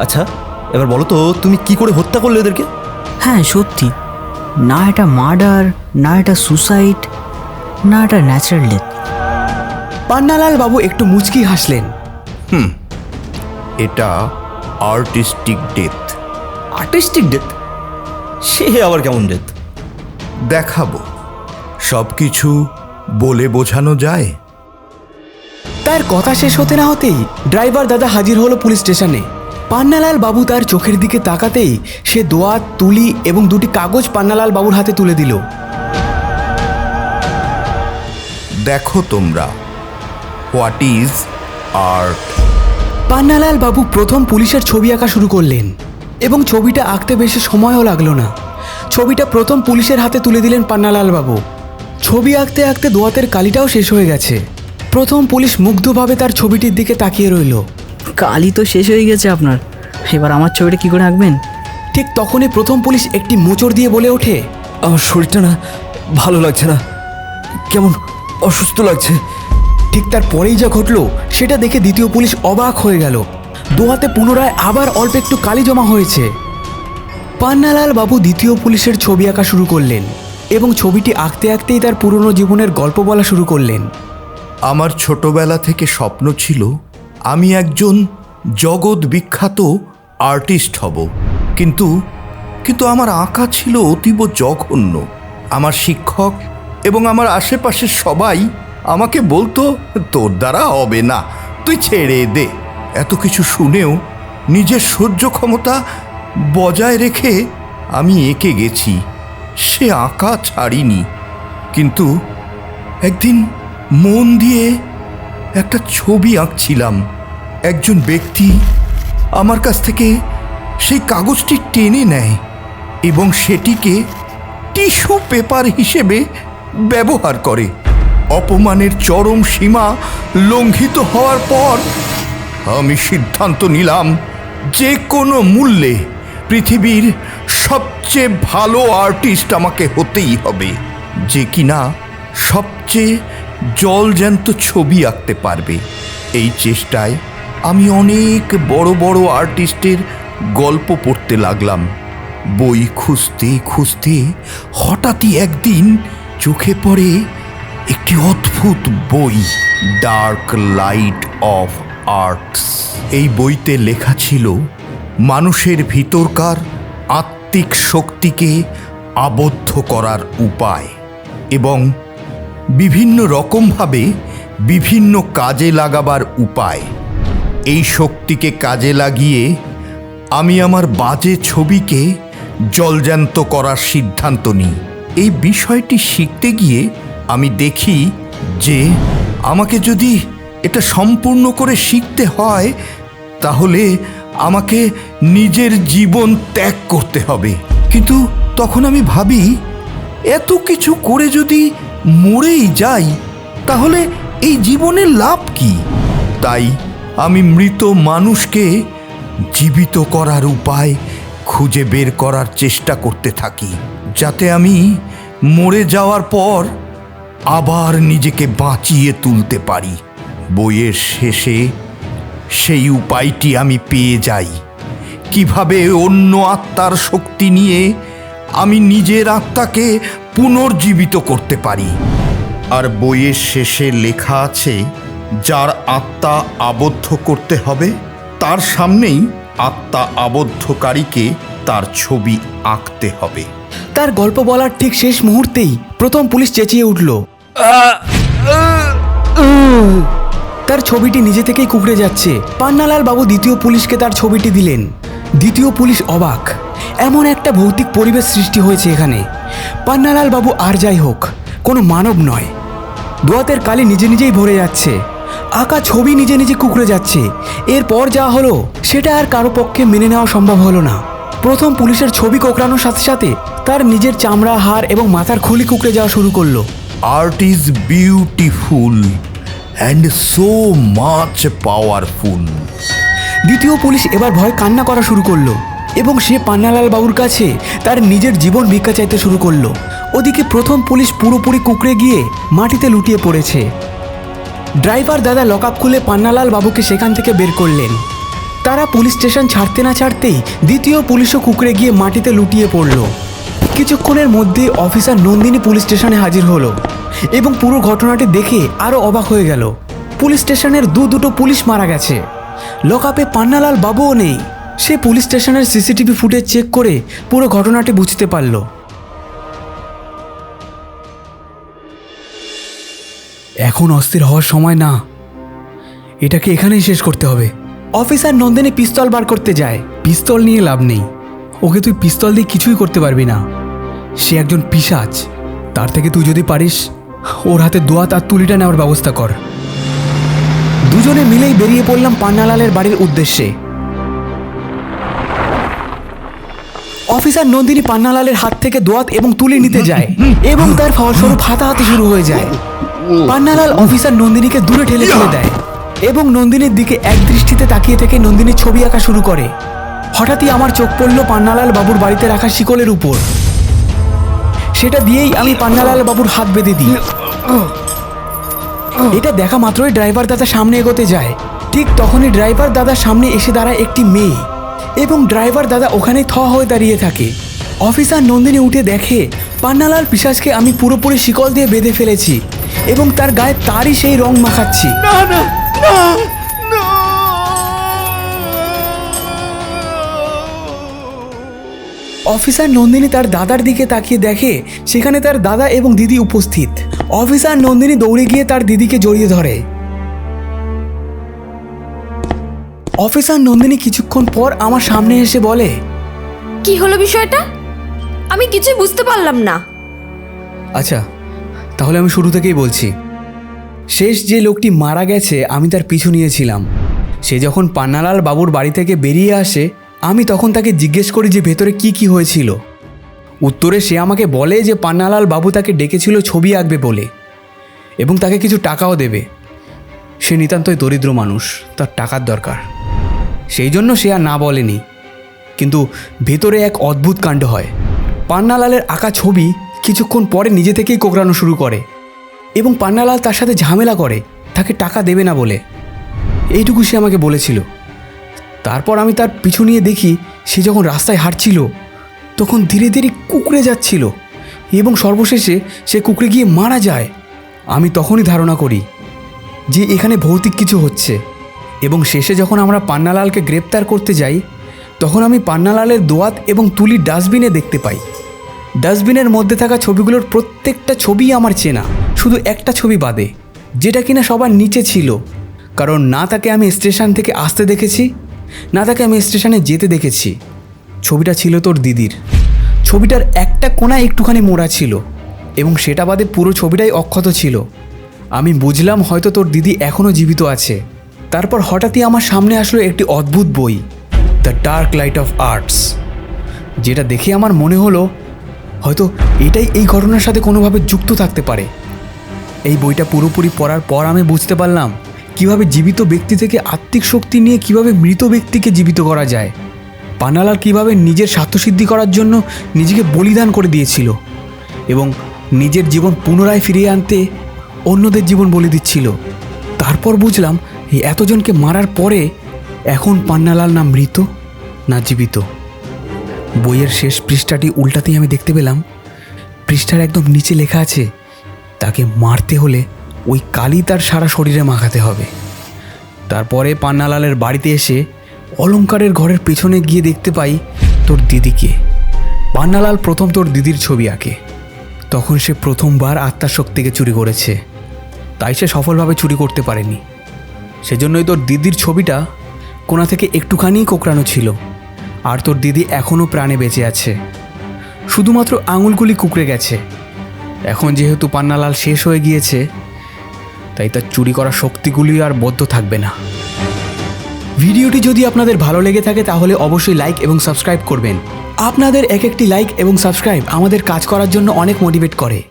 আচ্ছা এবার বলো তো তুমি কি করে হত্যা করলে এদেরকে হ্যাঁ সত্যি। না এটা মার্ডার না এটা সুসাইড না এটা ন্যাচারাল ডেথ। পান্নালাল বাবু একটু মুচকি হাসলেন। হুম এটা আর্টিস্টিক ডেথ। Artistic death? সে আবার কেমন ডেথ? দেখাবো। সব কিছু বলে বোঝানো যায়। তার কথা শেষ হতে না হতেই ড্রাইভার দাদা হাজির হলো পুলিশ স্টেশনে। পান্নালাল বাবু তার চোখের দিকে তাকাতেই সে দোয়াত তুলি এবং দুটি কাগজ পান্নালাল বাবুর হাতে তুলে দিল। দেখো তোমরা হোয়াট ইজ আর্ট পান্নালাল বাবু প্রথম পুলিশের ছবি আঁকা শুরু করলেন এবং ছবিটা আঁকতে বেশি সময়ও লাগল না। ছবিটা প্রথম পুলিশের হাতে তুলে দিলেন পান্নালাল বাবু। ছবি আঁকতে আঁকতে দোয়াতের কালিটাও শেষ হয়ে গেছে। প্রথম পুলিশ মুগ্ধভাবে তার ছবিটির দিকে তাকিয়ে রইল। কালই তো শেষ হয়ে গেছে আপনার। এবার আমার ছবিটা কি করে আঁকবেন? ঠিক তখনই প্রথম পুলিশ একটি মোচড় দিয়ে বলে ওঠে আমার শরীরটা না ভালো লাগছে না। কেমন অসুস্থ লাগছে। ঠিক তার পরেই যা ঘটলো সেটা দেখে দ্বিতীয় পুলিশ অবাক হয়ে গেল। দোয়াতে পুনরায় আবার অল্প একটু কালি জমা হয়েছে। পান্নালাল বাবু দ্বিতীয় পুলিশের ছবি আঁকা শুরু করলেন এবং ছবিটি আঁকতে আঁকতেই তার পুরনো জীবনের গল্প বলা শুরু করলেন। আমার ছোটবেলা থেকে স্বপ্ন ছিল আমি একজন জগৎ বিখ্যাত আর্টিস্ট হব। কিন্তু কিন্তু আমার আঁকা ছিল অতীব জঘন্য। আমার শিক্ষক এবং আমার আশেপাশের সবাই আমাকে বলতো, তোর দ্বারা হবে না, তুই ছেড়ে দে। এত কিছু শুনেও নিজের সহ্য ক্ষমতা বজায় রেখে আমি এঁকে গেছি। সে আঁকা ছাড়িনি। কিন্তু একদিন মন দিয়ে একটা ছবি আঁকছিলাম। একজন ব্যক্তি আমার কাছ থেকে সেই কাগজটি টেনে নেয় এবং সেটিকে টিস্যু পেপার হিসেবে ব্যবহার করে। অপমানের চরম সীমা লঙ্ঘিত হওয়ার পর আমি সিদ্ধান্ত নিলাম যে কোনো মূল্যে পৃথিবীর সবচেয়ে ভালো আর্টিস্ট আমাকে হতেই হবে, যে কিনা সবচেয়ে জলজ্যান্ত ছবি আঁকতে পারবে। এই চেষ্টায় আমি অনেক বড় বড় আর্টিস্টের গল্প পড়তে লাগলাম। বই খুঁজতে খুঁজতে হঠাৎই একদিন চোখে পড়ে একটি অদ্ভুত বই ডার্ক লাইট অফ আর্টস এই বইতে লেখা ছিল, মানুষের ভিতরকার আত্মিক শক্তিকে আবদ্ধ করার উপায় এবং বিভিন্ন রকমভাবে বিভিন্ন কাজে লাগাবার উপায়। এই শক্তিকে কাজে লাগিয়ে আমি আমার বাজে ছবিকে জলজ্যান্ত করার সিদ্ধান্ত নিই। এই বিষয়টি শিখতে গিয়ে আমি দেখি যে আমাকে যদি এটা সম্পূর্ণ করে শিখতে হয়, তাহলে আমাকে নিজের জীবন ত্যাগ করতে হবে। কিন্তু তখন আমি ভাবি, এত কিছু করে যদি মরেই যাই, তাহলে এই জীবনের লাভ কি? তাই আমি মৃত মানুষকে জীবিত করার উপায় খুঁজে বের করার চেষ্টা করতে থাকি, যাতে আমি মরে যাওয়ার পর আবার নিজেকে বাঁচিয়ে তুলতে পারি। বইয়ের শেষে সেই উপায়টি আমি পেয়ে যাই। কীভাবে অন্য আত্মার শক্তি নিয়ে আমি নিজের আত্মাকে পুনর্জীবিত করতে পারি? আর বইয়ের শেষে লেখা আছে যার আত্মা আবদ্ধ করতে হবে, তার সামনেই আত্মা আবদ্ধকারীকে তার ছবি আঁকতে হবে। তার গল্প বলার ঠিক শেষ মুহূর্তেই প্রথম পুলিশ চেঁচিয়ে উঠল। তার ছবিটি নিজে থেকেই কুকড়ে যাচ্ছে। পান্নালাল বাবু দ্বিতীয় পুলিশকে তার ছবিটি দিলেন। দ্বিতীয় পুলিশ অবাক। এমন একটা ভৌতিক পরিবেশ সৃষ্টি হয়েছে এখানে। পান্নালাল বাবু আর যাই হোক, কোনো মানব নয়। দোয়াতের কালি নিজে নিজেই ভরে যাচ্ছে। আঁকা ছবি নিজে নিজে কুকড়ে যাচ্ছে। এরপর যা হলো সেটা আর কারও পক্ষে মেনে নেওয়া সম্ভব হলো না। প্রথম পুলিশের ছবি কোকড়ানোর সাথে সাথে তার নিজের চামড়া হাড় এবং মাথার খুলি কুকড়ে যাওয়া শুরু করল। Art is beautiful and so much powerful দ্বিতীয় পুলিশ এবার ভয় কান্না করা শুরু করল এবং সে পান্নালাল বাবুর কাছে তার নিজের জীবন ভিক্ষা চাইতে শুরু করল। ওদিকে প্রথম পুলিশ পুরোপুরি কুকড়ে গিয়ে মাটিতে লুটিয়ে পড়েছে। ড্রাইভার দাদা লকআপ খুলে পান্নালাল বাবুকে সেখান থেকে বের করলেন। তারা পুলিশ স্টেশন ছাড়তে না ছাড়তেই দ্বিতীয় পুলিশও কুকড়ে গিয়ে মাটিতে লুটিয়ে পড়ল। কিছুক্ষণের মধ্যে অফিসার নন্দিনী পুলিশ স্টেশনে হাজির হলো এবং পুরো ঘটনাটি দেখে আরও অবাক হয়ে গেল। পুলিশ স্টেশনের দু দুটো পুলিশ মারা গেছে। লকআপে পান্নালাল বাবুও নেই। সে পুলিশ স্টেশনের সিসিটিভি ফুটেজ চেক করে পুরো ঘটনাটি বুঝতে পারল। এখন অস্থির হওয়ার সময় না। এটাকে এখানেই শেষ করতে হবে। অফিসার নন্দিনী পিস্তল বার করতে যায়। পিস্তল নিয়ে লাভ নেই। ওকে তুই পিস্তল দিয়ে কিছুই করতে পারবি না। সে একজন পিশাচ। তার থেকে তুই যদি পারিস, ওর হাতে দোয়াত আর তুলিটা নেওয়ার ব্যবস্থা কর। দুজনে মিলেই বেরিয়ে পড়লাম পান্নালালের বাড়ির উদ্দেশ্যে। অফিসার নন্দিনী পান্নালালের হাত থেকে দোয়াত এবং তুলি নিতে যায় এবং তার ফলস্বরূপ হাতাহাতি শুরু হয়ে যায়। পান্নালাল অফিসার নন্দিনীকে দূরে ঠেলে ফেলে দেয় এবং নন্দিনীর দিকে এক দৃষ্টিতে তাকিয়ে থেকে নন্দিনীর ছবি আঁকা শুরু করে। হঠাৎই আমার চোখ পড়ল পান্নালাল বাবুর বাড়িতে রাখা শিকলের উপর। সেটা দিয়েই আমি পান্নালাল বাবুর হাত বেঁধে দিই। এটা দেখা মাত্রই ড্রাইভার দাদা সামনে এগোতে যায়। ঠিক তখনই ড্রাইভার দাদার সামনে এসে দাঁড়ায় একটি মেয়ে এবং ড্রাইভার দাদা ওখানে থ হয়ে দাঁড়িয়ে থাকে। অফিসার নন্দিনী উঠে দেখে পান্নালাল পিসাজকে আমি পুরোপুরি শিকল দিয়ে বেঁধে ফেলেছি। এবং তার গায়ে তারই সেই রং মাখাচ্ছি। অফিসার নন্দিনী তার দাদার দিকে তাকিয়ে দেখে সেখানে তার দাদা এবং দিদি উপস্থিত। অফিসার নন্দিনী দৌড়ে গিয়ে তার দিদিকে জড়িয়ে ধরে। অফিসার নন্দিনী কিছুক্ষণ পর আমার সামনে এসে বলে কি হলো বিষয়টা? আমি কিছুই বুঝতে পারলাম না। আচ্ছা তাহলে আমি শুরু থেকেই বলছি। শেষ যে লোকটি মারা গেছে, আমি তার পিছু নিয়েছিলাম। সে যখন পান্নালাল বাবুর বাড়ি থেকে বেরিয়ে আসে, আমি তখন তাকে জিজ্ঞেস করি যে ভেতরে কি কি হয়েছিল। উত্তরে সে আমাকে বলে যে পান্নালাল বাবু তাকে ডেকেছিল ছবি আঁকবে বলে এবং তাকে কিছু টাকাও দেবে। সে নিতান্তই দরিদ্র মানুষ, তার টাকার দরকার। সেই জন্য সে আর না বলেনি। কিন্তু ভেতরে এক অদ্ভুত কাণ্ড হয়। পান্নালালের আঁকা ছবি কিছুক্ষণ পরে নিজে থেকেই কোকড়ানো শুরু করে এবং পান্নালাল তার সাথে ঝামেলা করে, তাকে টাকা দেবে না বলে। এইটুকু সে আমাকে বলেছিল। তারপর আমি তার পিছু নিয়ে দেখি সে যখন রাস্তায় হাঁটছিল, তখন ধীরে ধীরে কুকড়ে যাচ্ছিল এবং সর্বশেষে সে কুকড়ে গিয়ে মারা যায়। আমি তখনই ধারণা করি যে এখানে ভৌতিক কিছু হচ্ছে এবং শেষে যখন আমরা পান্নালালকে গ্রেপ্তার করতে যাই, তখন আমি পান্নালালের দোয়াত এবং তুলি ডাস্টবিনে দেখতে পাই। ডাস্টবিনের মধ্যে থাকা ছবিগুলোর প্রত্যেকটা ছবিই আমার চেনা, শুধু একটা ছবি বাদে, যেটা কিনা সবার নিচে ছিল। কারণ না তাকে আমি স্টেশন থেকে আসতে দেখেছি, না তাকে আমি স্টেশনে যেতে দেখেছি। ছবিটা ছিল তোর দিদির। ছবিটার একটা কোণা একটুখানি মোড়া ছিল, এবং সেটা বাদে পুরো ছবিটাই অক্ষত ছিল। আমি বুঝলাম হয়তো তোর দিদি এখনও জীবিত আছে। তারপর হঠাৎই আমার সামনে আসলো একটি অদ্ভুত বই, the dark light of arts যেটা দেখে আমার মনে হলো হয়তো এটাই এই ঘটনার সাথে কোনোভাবে যুক্ত থাকতে পারে। এই বইটা পুরোপুরি পড়ার পর আমি বুঝতে পারলাম কীভাবে জীবিত ব্যক্তি থেকে আত্মিক শক্তি নিয়ে কীভাবে মৃত ব্যক্তিকে জীবিত করা যায়। পানালাল কীভাবে নিজের স্বার্থসিদ্ধি করার জন্য নিজেকে বলিদান করে দিয়েছিল এবং নিজের জীবন পুনরায় ফিরিয়ে আনতে অন্যদের জীবন বলি দিচ্ছিল। তারপর বুঝলাম এই এতজনকে মারার পরে এখন পান্নালাল না মৃত, না জীবিত। বইয়ের শেষ পৃষ্ঠাটি উল্টাতেই আমি দেখতে পেলাম। পৃষ্ঠার একদম নিচে লেখা আছে, তাকে মারতে হলে ওই কালি তার সারা শরীরে মাখাতে হবে। তারপরে পান্নালালের বাড়িতে এসে অলংকারের ঘরের পেছনে গিয়ে দেখতে পাই তোর দিদিকে। পান্নালাল প্রথম তোর দিদির ছবি আঁকে। তখন সে প্রথমবার আত্মার শক্তিকে চুরি করেছে। তাই সে সফলভাবে চুরি করতে পারেনি। সেজন্যই তোর দিদির ছবিটা কোনা থেকে একটুখানি কোকড়ানো ছিল। আর তোর দিদি এখনও প্রাণে বেঁচে আছে। শুধুমাত্র আঙুলগুলি কুকড়ে গেছে। এখন যেহেতু পান্নালাল শেষ হয়ে গিয়েছে, তাই তার চুরি করা শক্তিগুলি আর বদ্ধ থাকবে না। ভিডিওটি যদি আপনাদের ভালো লেগে থাকে, তাহলে অবশ্যই লাইক এবং সাবস্ক্রাইব করবেন। আপনাদের এক একটি লাইক এবং সাবস্ক্রাইব আমাদের কাজ করার জন্য অনেক মোটিভেট করে।